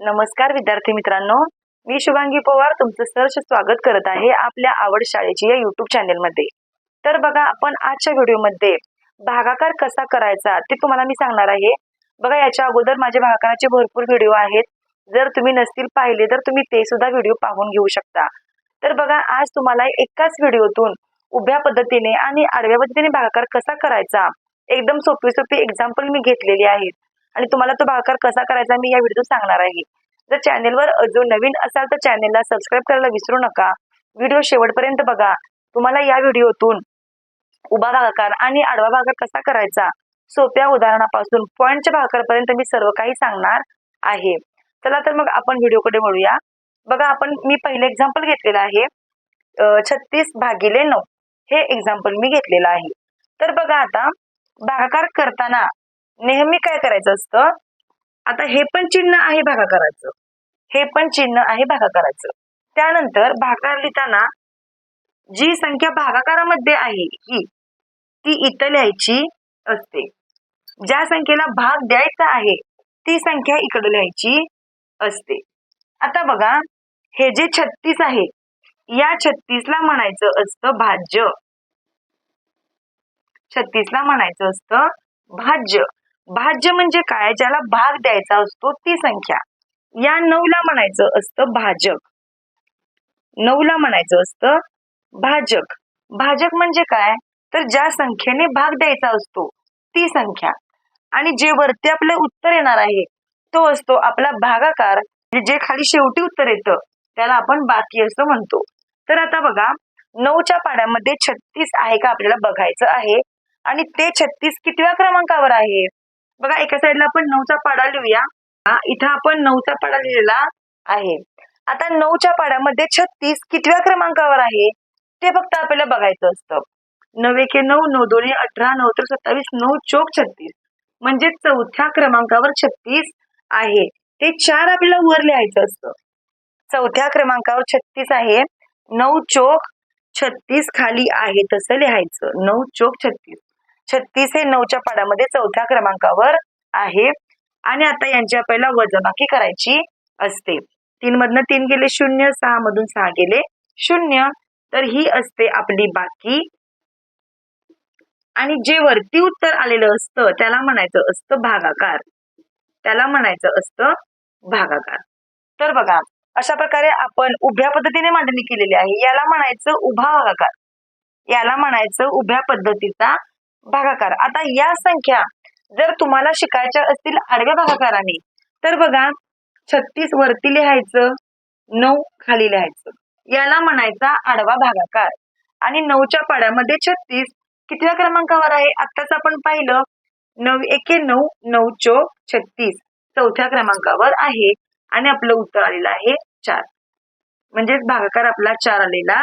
नमस्कार विद्यार्थी मित्रांनो. मी शुभांगी पवार तुमचं सहर्ष स्वागत करत आहे आपल्या आवड शाळेची या युट्यूब चॅनेलमध्ये तर बघा आपण आजच्या व्हिडिओमध्ये भागाकार कसा करायचा ते तुम्हाला मी सांगणार आहे. बघा याच्या अगोदर माझे भागाकाराचे भरपूर व्हिडिओ आहेत. जर तुम्ही नसतील पाहिले तर तुम्ही ते सुद्धा व्हिडिओ पाहून घेऊ शकता. तर बघा आज तुम्हाला एकाच व्हिडिओतून उभ्या पद्धतीने आणि आडव्या पद्धतीने भागाकार कसा करायचा एकदम सोपी सोपी एक्झाम्पल मी घेतलेली आहेत आणि तुम्हाला तो भाकर कसा करायचा मी या व्हिडिओ सांगणार आहे. जर चॅनेलवर अजून नवीन असाल तर चॅनेलला सबस्क्राईब करायला विसरू नका. व्हिडिओ शेवटपर्यंत बघा. तुम्हाला या व्हिडिओतून उभा भागाकार आणि आडवा भागाकार कसा करायचा? सोप्या उदाहरणापासून पॉईंटच्या भागाकारपर्यंत मी सर्व काही सांगणार आहे. चला तर मग आपण व्हिडिओकडे वळूया. बघा आपण मी पहिले एक्झाम्पल घेतलेलं आहे. छत्तीस भागिले नऊ हे एक्झाम्पल मी घेतलेलं आहे. तर बघा आता भागाकार करताना नेहमी काय करायचं असतं? आता हे पण चिन्ह आहे भागाकाराचं हे पण चिन्ह आहे भागाकाराचं त्यानंतर भागाकार लिहिताना जी संख्या भागाकारामध्ये आहे ही ती इथं लिहायची असते. ज्या संख्येला भाग द्यायचा आहे ती संख्या इकडे लिहायची असते. आता बघा हे जे छत्तीस आहे या छत्तीसला म्हणायचं असतं भाज्य. छत्तीसला म्हणायचं असतं भाज्य. भाज्य म्हणजे काय? ज्याला भाग द्यायचा असतो ती संख्या. या नऊला म्हणायचं असतं भाजक. नऊला म्हणायचं असतं भाजक. भाजक म्हणजे काय? तर ज्या संख्येने भाग द्यायचा असतो ती संख्या. आणि जे वरती आपले उत्तर येणार आहे तो असतो आपला भागाकार. म्हणजे जे खाली शेवटी उत्तर येतं त्याला आपण बाकी असं म्हणतो. तर आता बघा नऊच्या पाड्यामध्ये छत्तीस आहे का आपल्याला बघायचं आहे? आणि ते छत्तीस कितव्या क्रमांकावर आहे? बघा एका साईडला आपण नऊचा पाडा लिहूया. हा, इथं आपण नऊचा पाडा लिहिलेला आहे. आता नऊच्या पाड्यामध्ये छत्तीस कितव्या क्रमांकावर आहे? ते फक्त आपल्याला बघायचं असतं. नऊ एके नऊ नऊ दोन्ही अठरा नऊ तर सत्तावीस नऊ चोक छत्तीस. म्हणजे चौथ्या क्रमांकावर छत्तीस आहे. ते चार आपल्याला वर लिहायचं असतं. चौथ्या क्रमांकावर छत्तीस आहे. नऊ चोक छत्तीस खाली आहे. तसं लिहायचं. नऊ चोक छत्तीस. छत्तीस हे नऊच्या पाडामध्ये चौथ्या क्रमांकावर आहे. आणि आता यांची पहिला वजबाकी करायची असते. तीन मधनं तीन गेले शून्य सहा मधून सहा गेले शून्य. तर ही असते आपली बाकी. आणि जे वरती उत्तर आलेलं असतं त्याला म्हणायचं असतं भागाकार. त्याला म्हणायचं असतं भागाकार. तर बघा अशा प्रकारे आपण उभ्या पद्धतीने मांडणी केलेली आहे. याला म्हणायचं उभा भागाकार. याला म्हणायचं उभ्या पद्धतीचा भागाकार. आता या संख्या जर तुम्हाला शिकायच्या असतील आडव्या भागाकाराने तर बघा छत्तीस वरती लिहायचं नऊ खाली लिहायचं. याला म्हणायचा आडवा भागाकार. आणि नऊच्या पाड्यामध्ये छत्तीस कितव्या क्रमांकावर आहे? आत्ताच आपण पाहिलं नऊ एके नऊ नऊ चोक छत्तीस. चौथ्या क्रमांकावर आहे आणि आपलं उत्तर आलेलं आहे चार. म्हणजेच भागाकार आपला चार आलेला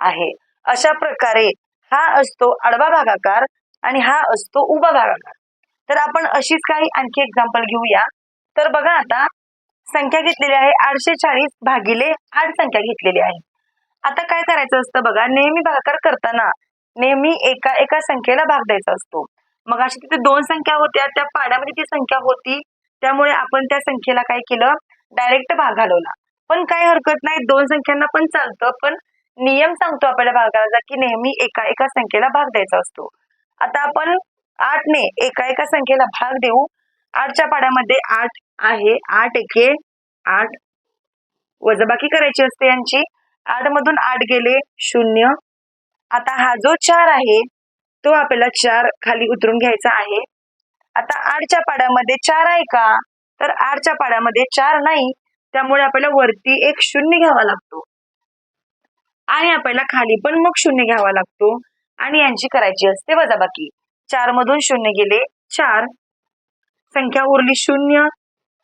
आहे. अशा प्रकारे हा असतो आडवा भागाकार. आणि हा असतो उभा भागाकार तर आपण अशीच काही आणखी एक्झाम्पल घेऊया. तर बघा आता संख्या घेतलेली आहे आठशे चाळीस भागिले आठ संख्या घेतलेली आहे. आता काय करायचं असतं बघा नेहमी भागाकार करताना नेहमी एका एका संख्येला भाग द्यायचा असतो. मग अशी तिथे दोन संख्या होत्या त्या पाड्यामध्ये ती संख्या होती त्यामुळे आपण त्या संख्येला काय केलं? डायरेक्ट भाग घालवला. पण काही हरकत नाही दोन संख्यांना पण चालतं पण नियम सांगतो आपल्याला भागाचा की नेहमी एका एका संख्येला भाग द्यायचा असतो. आता आपण आठने एका एका संख्येला भाग देऊ. आठच्या पाड्यामध्ये आठ आहे. आठ एके आठ वजबाकी करायची असते यांची. आठ मधून आठ गेले शून्य. आता हा जो चार आहे तो आपल्याला चार खाली उतरून घ्यायचा आहे. आता आठच्या पाड्यामध्ये चार आहे का? तर आठच्या पाड्यामध्ये चार नाही. त्यामुळे आपल्याला वरती एक शून्य घ्यावा लागतो. आणि आपल्याला खाली पण मग शून्य घ्यावा लागतो. आणि यांची करायची असते वजाबाकी. चार मधून शून्य गेले चार. संख्या उरली शून्य.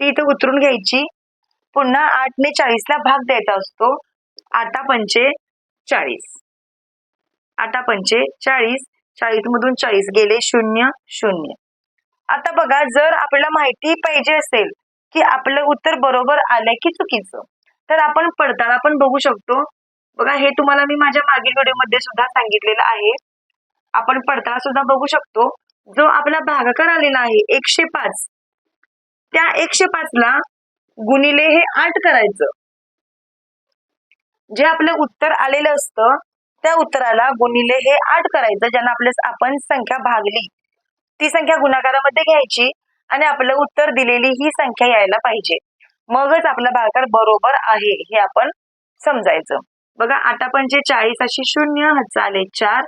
ती इथे उतरून घ्यायची. पुन्हा आठ ने चाळीसला भाग द्यायचा असतो. आठा पंचे चाळीस. आठा पंचे चाळीस. चाळीस मधून चाळीस गेले शून्य शून्य. आता बघा जर आपल्याला माहिती पाहिजे असेल की आपलं उत्तर बरोबर आलंय की चुकीचं तर आपण पडताळा पण बघू शकतो. बघा हे तुम्हाला मी माझ्या मागील व्हिडिओमध्ये सुद्धा सांगितलेलं आहे. आपण पडताळा सुद्धा बघू शकतो. जो आपला भागाकार आलेला आहे एकशे पाच. त्या एकशे पाच ला गुणिले हे आठ करायचं. जे आपलं उत्तर आलेलं असतं त्या उत्तराला गुणिले हे आठ करायचं ज्यांना आपल्या आपण संख्या भागली. ती संख्या गुणाकारामध्ये घ्यायची आणि आपलं उत्तर दिलेली ही संख्या यायला पाहिजे. मगच आपला भागाकार बरोबर आहे हे आपण समजायचं. बघा आठा पंचे चाळीस अशी शून्य झाले आले चार.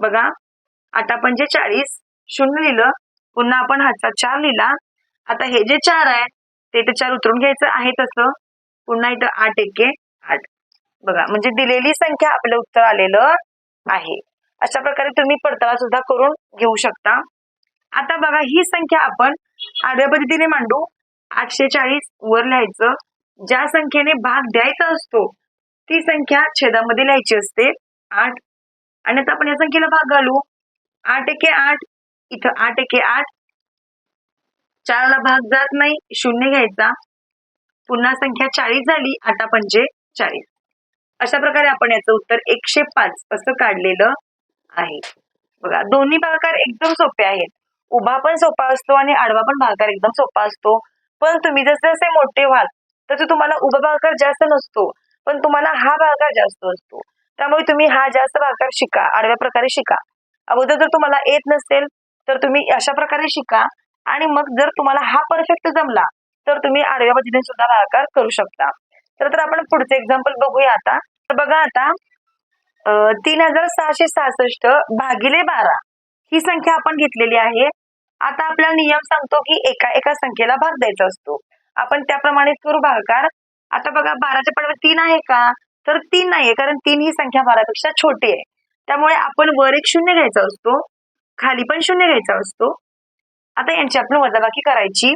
बघा आठा पंचे चाळीस शून्य लिहिलं पुन्हा आपण हातचा चार लिहिला. आता हे जे चार आहे ते तर चार उतरून घ्यायचं आहे तसं. पुन्हा इथं आठ एके आठ. बघा म्हणजे दिलेली संख्या आपलं उत्तर आलेलं आहे. अशा प्रकारे तुम्ही पडताळा सुद्धा करून घेऊ शकता. आता बघा ही संख्या आपण आडव्या पद्धतीने मांडू. आठशे चाळीस वर लिहायचं. ज्या संख्येने भाग द्यायचा असतो ती संख्या छेदामध्ये लिहायची असते. आठ. आणि आता आपण या संख्येला भाग घालू. आठ एके आठ. इथं आठ एके आठ. चारला भाग जात नाही. शून्य घ्यायचा. पुन्हा संख्या चाळीस झाली. आता पंचे म्हणजे चाळीस. अशा प्रकारे आपण याचं उत्तर एकशे पाच असं काढलेलं आहे. बघा दोन्ही भागाकार एकदम सोपे आहेत. उभा पण सोपा असतो आणि आडवा पण भागाकार एकदम सोपा असतो. पण तुम्ही जसे जसे मोठे व्हाल तसे तुम्हाला उभा भागाकार जास्त नसतो. पण तुम्हाला हा भागाकार जास्त असतो. त्यामुळे तुम्ही हा जास्त भागकार शिका आडव्या प्रकारे शिका. अगोदर जर तुम्हाला येत नसेल तर तुम्ही अशा प्रकारे शिका आणि मग जर तुम्हाला हा परफेक्ट जमला तर तुम्ही आडव्या पद्धतीने सुद्धा भागाकार करू शकता. तर तर आपण पुढचे एक्झाम्पल बघूया आता. तर बघा आता तीन हजार सहाशे सहासष्ट भागिले बारा ही संख्या आपण घेतलेली आहे. आता आपला नियम सांगतो की एका एका संख्येला भाग द्यायचा असतो. आपण त्याप्रमाणे करू भागाकार आता बघा बाराच्या पडव्यात तीन आहे का? तर तीन नाहीये कारण तीन ही संख्या बारापेक्षा छोटी आहे. त्यामुळे आपण वर एक शून्य घ्यायचा असतो खाली पण शून्य घ्यायचा असतो. आता यांची आपण वजाबाकी करायची.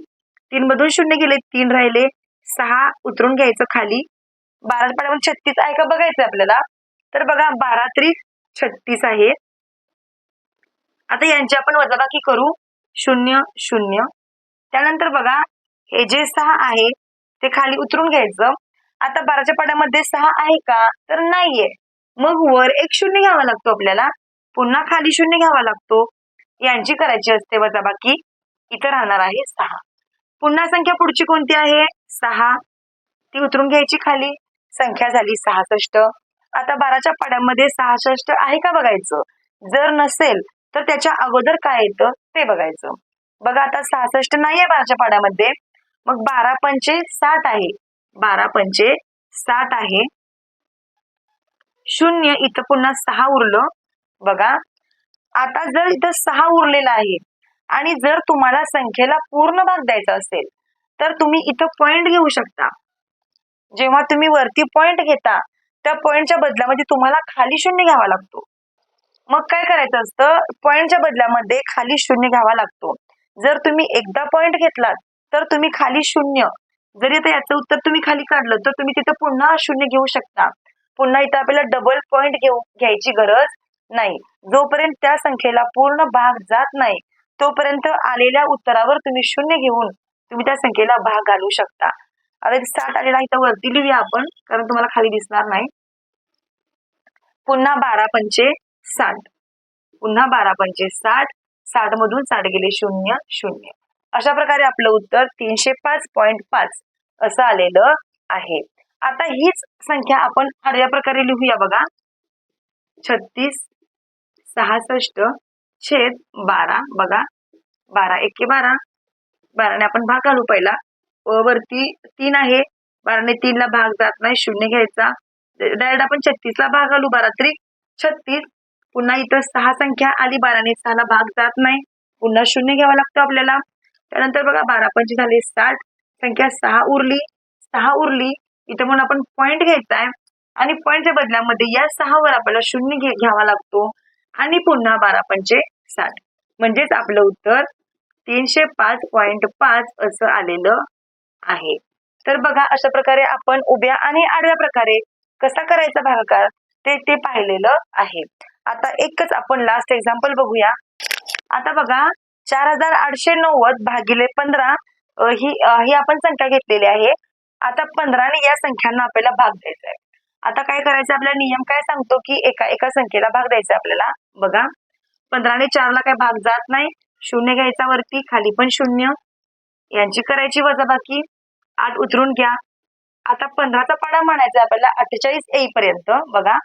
तीन मधून शून्य गेले तीन राहिले सहा उतरून घ्यायचं खाली. बारा पडावर छत्तीस आहे का बघायचं आपल्याला? तर बघा बारा त्रिक छत्तीस आहे. आता यांची आपण वजाबाकी करू. शून्य शून्य. त्यानंतर बघा हे जे सहा आहे ते खाली उतरून घ्यायचं. आता बाराच्या पाड्यामध्ये सहा आहे का? तर नाहीये. मग वर एक शून्य घ्यावा लागतो आपल्याला. पुन्हा खाली शून्य घ्यावा लागतो. यांची करायची असते वजाबाकी. इथं राहणार आहे सहा. पुन्हा संख्या पुढची कोणती आहे? सहा. ती उतरून घ्यायची खाली. संख्या झाली सहासष्ट. आता बाराच्या पाड्यामध्ये सहासष्ट आहे का बघायचं? जर नसेल तर त्याच्या अगोदर काय येतं? ते बघायचं. बघा आता सहासष्ट नाहीये बाराच्या पाड्यामध्ये. मग बारा पंचे साठ आहे. बारा पंचे साठ आहे. शून्य इथं पुन्हा सहा उरलं. बघा. आता जर इथं सहा उरलेला आहे आणि जर तुम्हाला संख्येला पूर्ण भाग द्यायचा असेल तर तुम्ही इथं पॉइंट घेऊ शकता. जेव्हा तुम्ही वरती पॉइंट घेता त्या पॉइंटच्या बदल्यामध्ये तुम्हाला खाली शून्य घ्यावा लागतो. मग काय करायचं असतं? पॉइंटच्या बदल्यामध्ये खाली शून्य घ्यावा लागतो. जर तुम्ही एकदा पॉइंट घेतलात तर तुम्ही खाली शून्य. जरी आता याचं उत्तर तुम्ही खाली काढलं तर तुम्ही तिथं पुन्हा शून्य घेऊ शकता. पुन्हा इथं आपल्याला डबल पॉइंट घेऊ घ्यायची गरज नाही. जोपर्यंत त्या संख्येला पूर्ण भाग जात नाही तोपर्यंत आलेल्या उत्तरावर तुम्ही शून्य घेऊन तुम्ही त्या संख्येला भाग घालू शकता. आता साठ आलेला इथं वरती लिहूया आपण कारण तुम्हाला खाली दिसणार नाही. पुन्हा बारा पंचे साठ. पुन्हा बारा पंचे साठ. साठ मधून साठ गेले शून्य शून्य. अशा प्रकारे आपलं उत्तर तीनशे पाच पॉईंट पाच असं आलेलं आहे. आता हीच संख्या आपण आडव्या प्रकारे लिहूया बघा. छत्तीस सहासष्ट छेद बारा बघा. बारा एके बारा. बाराने आपण भाग घालू पहिला. व वरती तीन आहे. बाराने तीनला भाग जात नाही शून्य घ्यायचा. डायरेक्ट आपण छत्तीसला भाग घालू बारा तरी. छत्तीस पुन्हा इथं सहा संख्या आली बाराने सहाला भाग जात नाही. पुन्हा शून्य घ्यावा लागतो आपल्याला. त्यानंतर बघा बारा पंचे झाले साठ. संख्या सहा उरली. सहा उरली. इथं म्हणून आपण पॉईंट घ्यायचा आहे आणि पॉईंटच्या बदल्यामध्ये या सहावर आपल्याला शून्य घ्यावा लागतो. आणि पुन्हा बारा पंचे साठ. म्हणजेच आपलं उत्तर तीनशे पाच पॉईंट पाच असं आलेलं आहे. तर बघा अशा प्रकारे आपण उभ्या आणि आडव्या प्रकारे कसा करायचा भागाकार ते ते पाहिलेलं आहे. आता एकच आपण लास्ट एक्झाम्पल बघूया. आता बघा चार हजार आठशे नव्वद भागिले पंधरा ही ही आपण संख्या घेतलेली आहे. आता पंधराने या संख्यांना आपल्याला भाग द्यायचा आहे. आता काय करायचं? आपला नियम काय सांगतो की एका एका संख्येला भाग द्यायचा आपल्याला? बघा. पंधराने चारला काय भाग जात नाही? शून्य घ्यायचा वरती खाली पण शून्य. यांची करायची वजाबाकी. आठ उतरून घ्या. आता पंधराचा पाडा म्हणायचा आपल्याला अठ्ठेचाळीस येईपर्यंत बघा.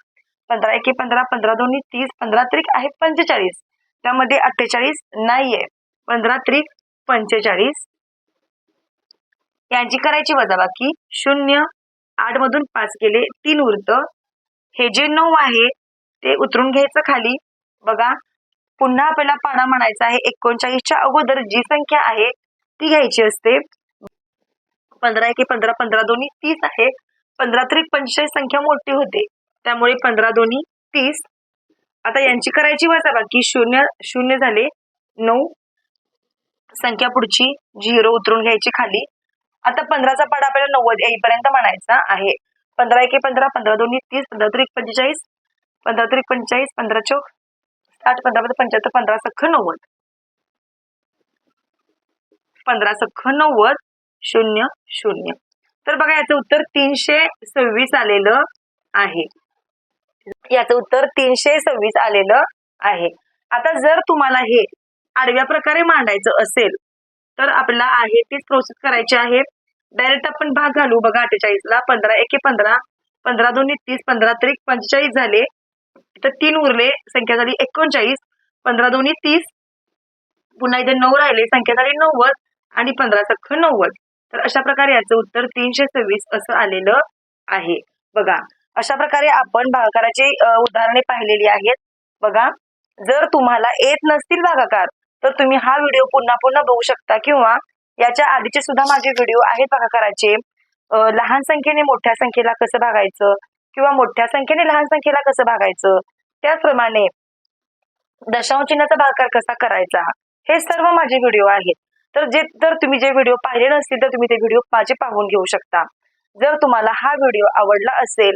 पंधरा एके पंधरा पंधरा दोन्ही तीस पंधरा त्रिक आहे पंचेचाळीस. त्यामध्ये अठ्ठेचाळीस नाहीये. पंधरा त्रिक पंचेचाळीस. यांची करायची वजाबाकी शून्य. आठ मधून पाच केले तीन उरत हे जे नऊ आहे ते उतरून घ्यायचं खाली. बघा पुन्हा आपल्याला पाना म्हणायचा आहे एकोणचाळीसच्या अगोदर जी संख्या आहे ती घ्यायची असते. पंधरा एके पंधरा पंधरा दोन्ही तीस आहे. पंधरा त्रिक पंचेचाळीस संख्या मोठी होते. त्यामुळे पंधरा दोन्ही तीस. आता यांची करायची वजाबाकी शून्य शून्य झाले नऊ संख्या पुढची झिरो उतरून घ्यायची खाली. आता पंधराचा पाडा आपल्याला नव्वद येईपर्यंत म्हणायचा आहे. पंधरा एके पंधरा पंधरा दोन्ही तीस पंधरा त्रिक पंचेचाळीस पंधरा त्रिक पंचेचाळीस पंधरा चौक साठ पंधरा पंधरा पंच्याहत्तर पंधरा सख्ख नव्वद. पंधरा सख्ख नव्वद शून्य शून्य. तर बघा याचं उत्तर तीनशे सव्वीस आलेलं आहे. याचं उत्तर तीनशे सव्वीस आलेलं आहे. आता जर तुम्हाला हे आडव्या प्रकारे मांडायचं असेल तर आपल्याला आहे तीच प्रोसेस करायची आहे. डायरेक्ट आपण भाग घालू. बघा अठ्ठेचाळीस ला पंधरा एके पंधरा. पंधरा दोन्ही तीस. पंधरा तरी पंचेचाळीस झाले. तर तीन उरले. संख्या झाली एकोणचाळीस. पंधरा दोन्ही तीस. पुन्हा इथे नऊ राहिले. संख्या झाली नव्वद आणि पंधरा सख्ख नव्वद. तर अशा प्रकारे याचं उत्तर तीनशे सव्वीस असं आलेलं आहे. बघा अशा प्रकारे आपण भागाकाराची उदाहरणे पाहिलेली आहेत. बघा जर तुम्हाला येत नसतील भागाकार तर तुम्ही हा व्हिडिओ पुन्हा पुन्हा बघू शकता किंवा याच्या आधीचे सुद्धा माझे व्हिडिओ आहेत भागाकाराचे. लहान संख्येने मोठ्या संख्येला कसं भागायचं किंवा मोठ्या संख्येने लहान संख्येला कसं भागायचं? त्याचप्रमाणे दशांश चिन्हाचा भागाकार कसा करायचा? हे सर्व माझे व्हिडिओ आहेत. तर जे जर तुम्ही जे व्हिडिओ पाहिले नसतील तर तुम्ही ते व्हिडिओ माझे पाहून घेऊ शकता. जर तुम्हाला हा व्हिडिओ आवडला असेल